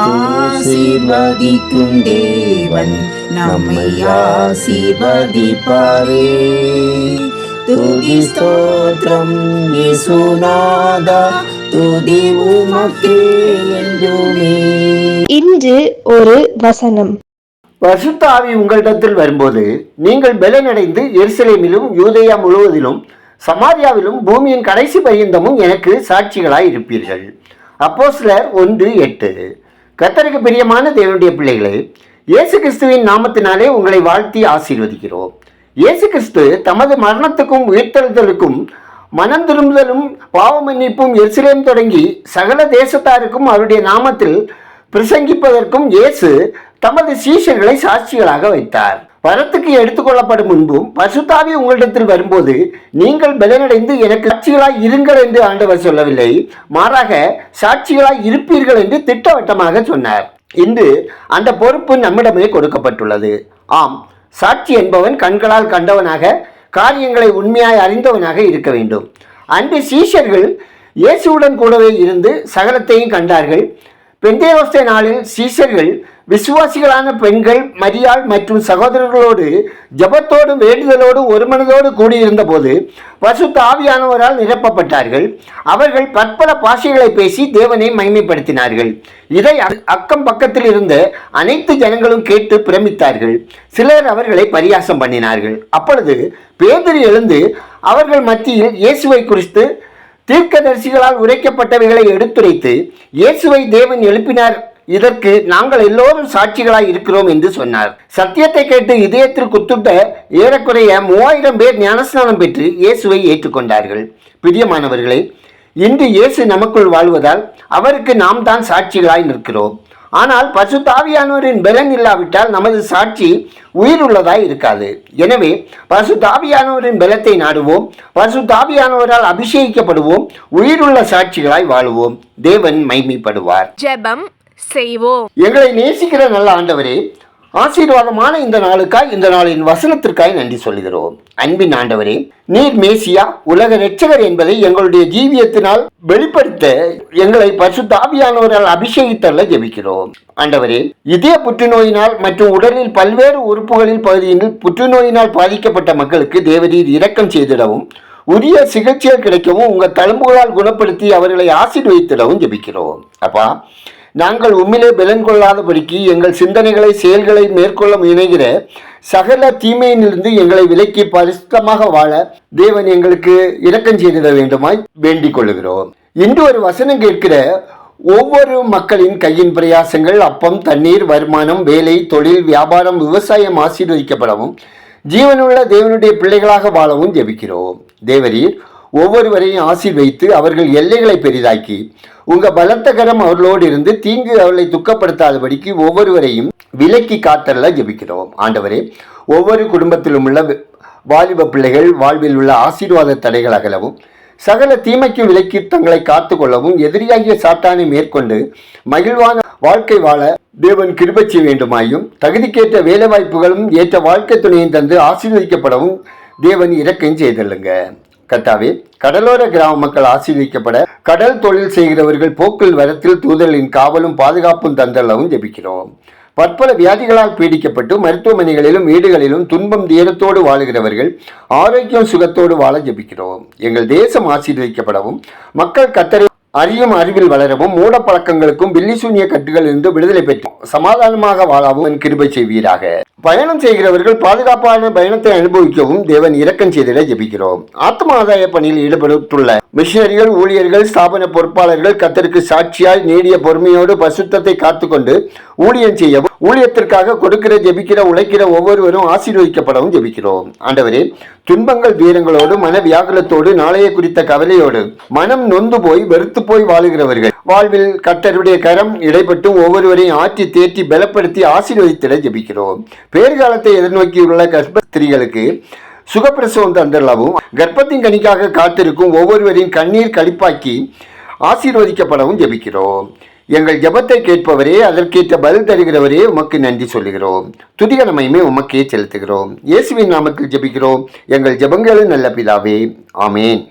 ஆசீர்வதிக்கும் தேவன் நம்மை ஆசீர்வதிப்பாரே. துதி ஸ்தோத்திரம் இயேசுநாதா துதி உமக்கே என்றுமே. இன்று ஒரு வசனம். பரிசுத்த ஆவி உங்களிடத்தில் வரும்போது நீங்கள் பலனடைந்து எருசலேமிலும் யூதேயா முழுவதிலும் சமாரியாவிலும் பூமியின் கடைசி பரியந்தமும் எனக்கு சாட்சிகளாய் இருப்பீர்கள் அப்போஸ்லர் ஒன்று எட்டு. கத்தருக்கு பிரியமான தேவனுடைய பிள்ளைகளே இயேசு கிறிஸ்துவின் நாமத்தினாலே உங்களை வாழ்த்தி ஆசீர்வதிக்கிறோம். இயேசு கிறிஸ்து தமது மரணத்துக்கும் உயிர்த்தெழுதலுக்கும் மனம் திரும்புதலும் பாவ மன்னிப்பும் எருசலேம் தொடங்கி சகல தேசத்தாருக்கும் அவருடைய நாமத்தில் பிரசங்கிப்பதற்கும் இயேசு தமது சீஷர்களை சாட்சிகளாக வைத்தார். வரத்துக்கு எடுத்துக்கொள்ளப்படும் முன்பும் பசுத்தாவி உங்களிடத்தில் வரும்போது நீங்கள் பலனடைந்து எனக்கு சாட்சிகளாய் இருங்கள் என்று ஆண்டவர் சொல்லவில்லை. மாறாக சாட்சிகளாய் இருப்பீர்கள் என்று திட்டவட்டமாக சொன்னார். இன்று அந்த பொறுப்பு நம்மிடமே கொடுக்கப்பட்டுள்ளது. ஆம் சாட்சி என்பவன் கண்களால் கண்டவனாக காரியங்களை உண்மையாய் அறிந்தவனாக இருக்க வேண்டும். அன்று சீஷர்கள் இயேசுவுடன் கூடவே இருந்து சகலத்தையும் கண்டார்கள். பெந்தேவஸ்தே நாளில் சீஷர்கள் விசுவாசிகளான பெண்கள் மரியாள் மற்றும் சகோதரர்களோடு ஜபத்தோடும் வேண்டுதலோடும் ஒருமனதோடு கூடியிருந்த போது பசுத்த ஆவியானவரால் நிரப்பப்பட்டார்கள். அவர்கள் பற்பல பாஷைகளை பேசி தேவனை மகிமைப்படுத்தினார்கள். இதை அக்கம் பக்கத்தில் இருந்த அனைத்து ஜனங்களும் கேட்டு பிரமித்தார்கள். சிலர் அவர்களை பரியாசம் பண்ணினார்கள். அப்பொழுது பேதுரு எழுந்து அவர்கள் மத்தியில் இயேசுவை குறித்து தீர்க்கதரிசிகளால் உரைக்கப்பட்டவைகளை எடுத்துரைத்து இயேசுவை தேவன் எழுப்பினார் இதற்கு நாங்கள் எல்லோரும் சாட்சிகளாய் இருக்கிறோம் என்று சொன்னார். சத்தியத்தை கேட்டு இதயத்தில் குத்துட்ட ஏறக்குறைய மூவாயிரம் பேர் ஞானஸ்நானம் பெற்று இயேசுவை ஏற்றுக்கொண்டார்கள். பிரியமானவர்களே இன்று இயேசு நமக்குள் வாழ்வதால் அவருக்கு நாம் தான் சாட்சிகளாய் நிற்கிறோம். ஆனால் பசுத்தாவியானவரின் பலன் இல்லாவிட்டால் நமது சாட்சி உயிர் உள்ளதாய் இருக்காது. எனவே பசுத்தாவியானவரின் பலத்தை நாடுவோம் பசுத்தாவியானவரால் அபிஷேகிக்கப்படுவோம் உயிருள்ள சாட்சிகளாய் வாழுவோம். தேவன் மைமைப்படுவார். ஜெபம் செய்வோம். எங்களை நேசிக்கிற நல்ல ஆண்டவரே ஆசீர்வாதமான இந்த நாளுக்காய் இந்த நாளின் வசனத்திற்காய் நன்றி சொல்கிறோம் அன்பின் ஆண்டவரே நீர் மேசியா உலக ரட்சகர் என்பதை எங்களுடைய ஜீவியத்தினால் வெளிப்படுத்த எங்களை பசுத்தாவியானவரால் அபிஷேகித்தள்ள ஜெபிக்கிறோம். ஆண்டவரே இதய புற்றுநோயினால் மற்றும் உடலில் பல்வேறு உறுப்புகளில் பகுதியில் புற்றுநோயினால் பாதிக்கப்பட்ட மக்களுக்கு தேவரீர் இரக்கம் செய்திடவும் உரிய சிகிச்சைகள் கிடைக்கவும் உங்கள் தழும்புகளால் குணப்படுத்தி அவர்களை ஆசீர்வதித்திடவும் ஜெபிக்கிறோம். அப்பா நாங்கள் உண்மையிலே பலன் கொள்ளாதபடிக்கு எங்கள் சிந்தனைகளை செயல்களை மேற்கொள்ள முனைகிற சகல தீமையிலிருந்து எங்களை விலக்கி பரிசுத்தமாக வாழ தேவன் எங்களுக்கு இரக்கம் செய்திட வேண்டுமாய் வேண்டிக் கொள்ளுகிறோம். இன்று ஒரு வசனம் கேட்கிற ஒவ்வொரு மக்களின் கையின் பிரயாசங்கள் அப்பம் தண்ணீர் வருமானம் வேலை தொழில் வியாபாரம் விவசாயம் ஆசீர்வதிக்கப்படவும் ஜீவனுள்ள தேவனுடைய பிள்ளைகளாக வாழவும் ஜெபிக்கிறோம். தேவரீர் ஒவ்வொருவரையும் ஆசீர்வைத்து அவர்கள் எல்லைகளை பெரிதாக்கி உங்க பலத்த கரம் அவர்களோடு இருந்து தீங்கு அவர்களை துக்கப்படுத்தாதபடிக்கு ஒவ்வொருவரையும் விலக்கி காத்தல்ல ஜெபிக்கிறோம். ஆண்டவரே ஒவ்வொரு குடும்பத்திலும் உள்ள வாலிப பிள்ளைகள் வாழ்வில் உள்ள ஆசீர்வாத தடைகள் அகலவும் சகல தீமைக்கும் விலக்கி தங்களை காத்துக்கொள்ளவும் எதிரியாகிய சாத்தானை மேற்கொண்டு மகிழ்வான வாழ்க்கை வாழ தேவன் கிருபை செய்ய வேண்டுமாயும் தகுதிக்கேற்ற வேலை வாய்ப்புகளும் ஏற்ற வாழ்க்கை துணையும் தந்து ஆசீர்வதிக்கப்படவும் தேவன் இறக்கையும் செய்தல்லுங்க கத்தாவே கடலோர கிராம மக்கள் ஆசீர்விக்கப்பட கடல் தொழில் செய்கிறவர்கள் போக்கில் வரத்தில் தூதலின் காவலும் பாதுகாப்பும் தந்தளவும் ஜெபிக்கிறோம். பற்பல வியாதிகளால் பீடிக்கப்பட்டு மருத்துவமனைகளிலும் வீடுகளிலும் துன்பம் தீரத்தோடு வாழுகிறவர்கள் ஆரோக்கியம் சுகத்தோடு வாழ ஜெபிக்கிறோம். எங்கள் தேசம் ஆசீர்வதிக்கப்படவும் மக்கள் கத்தரை அறியும் அறிவில் வளரவும் மூட பழக்கங்களுக்கும் பில்லி சூனிய கட்டுகளில் இருந்து விடுதலை பெற்றும். சமாதானமாக வாழவும் என் கிருபை செய்வீராக. பயணம் செய்கிறவர்கள் பாதுகாப்பான பயணத்தை அனுபவிக்கவும் தேவன் இரக்கம் செய்திட ஜெபிக்கிறோம். ஆத்ம ஆதாய பணியில் ஈடுபட்டுள்ள மிஷினரிகள் ஊழியர்கள் ஸ்தாபன பொறுப்பாளர்கள் கத்தருக்கு சாட்சியாய் நீடிய பொறுமையோடு பசுத்தத்தை காத்துக்கொண்டு ஊழியம் செய்யவும் ஊழியத்திற்காக கொடுக்கிற ஜெபிக்கிற உழைக்கிற ஒவ்வொருவரும் ஆசீர்வதிக்கப்படவும் ஜெபிக்கிறோம். ஆண்டவரே துன்பங்கள் வீரங்களோடு மன வியாகுலத்தோடு நாளைய குறித்த கவலையோடு மனம் நொந்து போய் வெறுத்து போய் வாழுகிறவர்கள். வாழ்வில் கட்டருடைய கரம் இடைப்பட்டு ஒவ்வொருவரையும் ஆற்றி தேற்றி பலப்படுத்தி ஆசீர்வதித்திட ஜபிக்கிறோம். பேர்காலத்தை எதிர்நோக்கியுள்ள கர்ப்பஸ்திரிகளுக்கு சுகப்பிரசவம் தந்தளவும் கர்ப்பத்தின் கனிக்காக காத்திருக்கும் ஒவ்வொருவரின் கண்ணீர் கழிப்பாக்கி ஆசீர்வதிக்கப்படவும் ஜெபிக்கிறோம். எங்கள் ஜெபத்தை கேட்பவரே அதற்கேற்ற பதில் தருகிறவரே உமக்கு நன்றி சொல்லுகிறோம். துதிகரமையுமே உமக்கே செலுத்துகிறோம். இயேசுவின் நாமத்தில் ஜெபிக்கிறோம். எங்கள் ஜபங்களும் நல்ல பிதாவே. ஆமேன்.